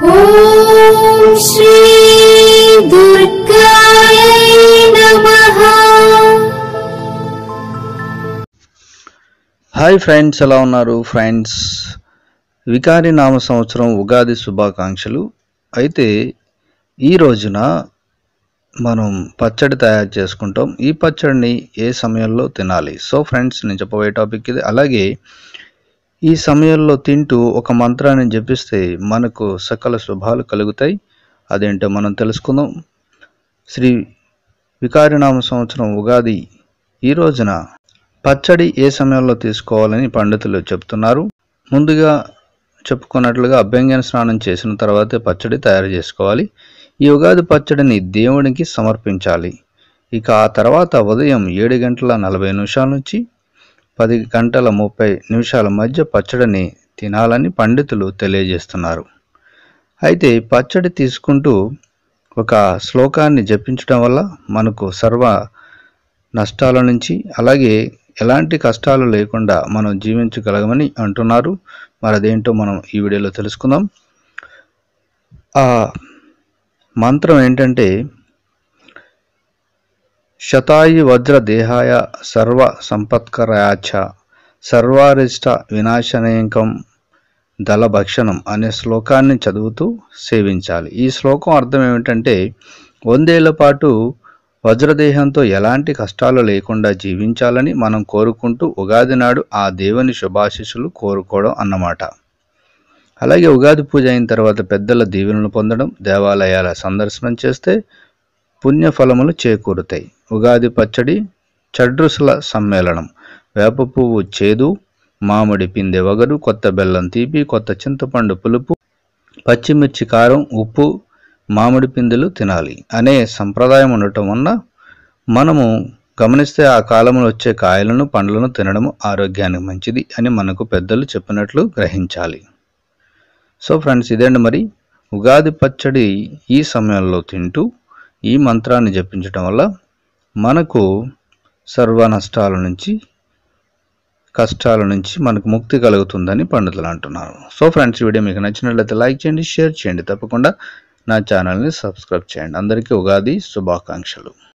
ॐ श्री दुर्गायै नमः hi friends ఎలా ఉన్నారు ఫ్రెండ్స్ వికారి నామ సంవత్సరం ఉగాది శుభాకాంక్షలు అయితే ఈ రోజున మనం పచ్చడి తయారు చేసుకుంటాం ఈ పచ్చడిని ఏ సమయంలో తినాలి సో ఫ్రెండ్స్ నేను చెప్పబోయే టాపిక్ ఇది అలాగే ఈ సమయంలో తింటూ ఒక మంత్రాన్ని జపిస్తే మనకు సకల శుభాలు కలుగుతాయి. అదేంటో మనం తెలుసుకుందాం. శ్రీ వికారినామ సంవత్సరం ఉగాది ఈ రోజున పచ్చడి ఏ సమయంలో తీసుకోవాలని పండితులు చెప్తున్నారు. ముందుగా చెప్పుకున్నట్లుగా అభ్యంగన స్నానం చేసిన తర్వాతే పచ్చడి తయారు చేసుకోవాలి. ఈ ఉగాది పచ్చడిని దేవునికి సమర్పించాలి. ఇక ఆ తర్వాత ఉదయం ఏడు గంటల నలభై నిమిషాల నుంచి పది గంటల ముప్పై నిమిషాల మధ్య పచ్చడిని తినాలని పండితులు తెలియజేస్తున్నారు. అయితే పచ్చడి తీసుకుంటూ ఒక శ్లోకాన్ని జపించడం వల్ల మనకు సర్వ నష్టాల నుంచి అలాగే ఎలాంటి కష్టాలు లేకుండా మనం జీవించగలగమని అంటున్నారు. మరి అదేంటో మనం ఈ వీడియోలో తెలుసుకుందాం. ఆ మంత్రం ఏంటంటే శతాయి వజ్ర దేహాయ సర్వ సంపత్కరాచ సర్వారిష్ట వినాశనయంకం దళభక్షణం అనే శ్లోకాన్ని చదువుతూ సేవించాలి. ఈ శ్లోకం అర్థం ఏమిటంటే వందేళ్ళ పాటు వజ్రదేహంతో ఎలాంటి కష్టాలు లేకుండా జీవించాలని మనం కోరుకుంటూ ఉగాది నాడు ఆ దేవుని శుభాశిస్సులు కోరుకోవడం అన్నమాట. అలాగే ఉగాది పూజ అయిన తర్వాత పెద్దల దీవెనలు పొందడం దేవాలయాల సందర్శనం చేస్తే పుణ్యఫలములు చేకూరుతాయి. ఉగాది పచ్చడి చడ్రుసుల సమ్మేళనం. వేప పువ్వు చేదు మామిడి పిందె వగరు కొత్త బెల్లం తీపి కొత్త చింతపండు పులుపు పచ్చిమిర్చి కారం ఉప్పు మామిడి పిందెలు తినాలి అనే సంప్రదాయం ఉండటం వల్ల మనము గమనిస్తే ఆ కాలంలో వచ్చే కాయలను పండ్లను తినడం ఆరోగ్యానికి మంచిది అని మనకు పెద్దలు చెప్పినట్లు గ్రహించాలి. సో ఫ్రెండ్స్ ఇదేండి మరి? ఉగాది పచ్చడి ఈ సమయంలో తింటూ ఈ మంత్రాన్ని జపించడం వల్ల మనకు సర్వ నష్టాల నుంచి కష్టాల నుంచి మనకు ముక్తి కలుగుతుందని పండితులు అంటున్నారు. సో ఫ్రెండ్స్ వీడియో మీకు నచ్చినట్లయితే లైక్ చేయండి షేర్ చేయండి. తప్పకుండా నా ఛానల్ని సబ్స్క్రైబ్ చేయండి. అందరికీ ఉగాది శుభాకాంక్షలు.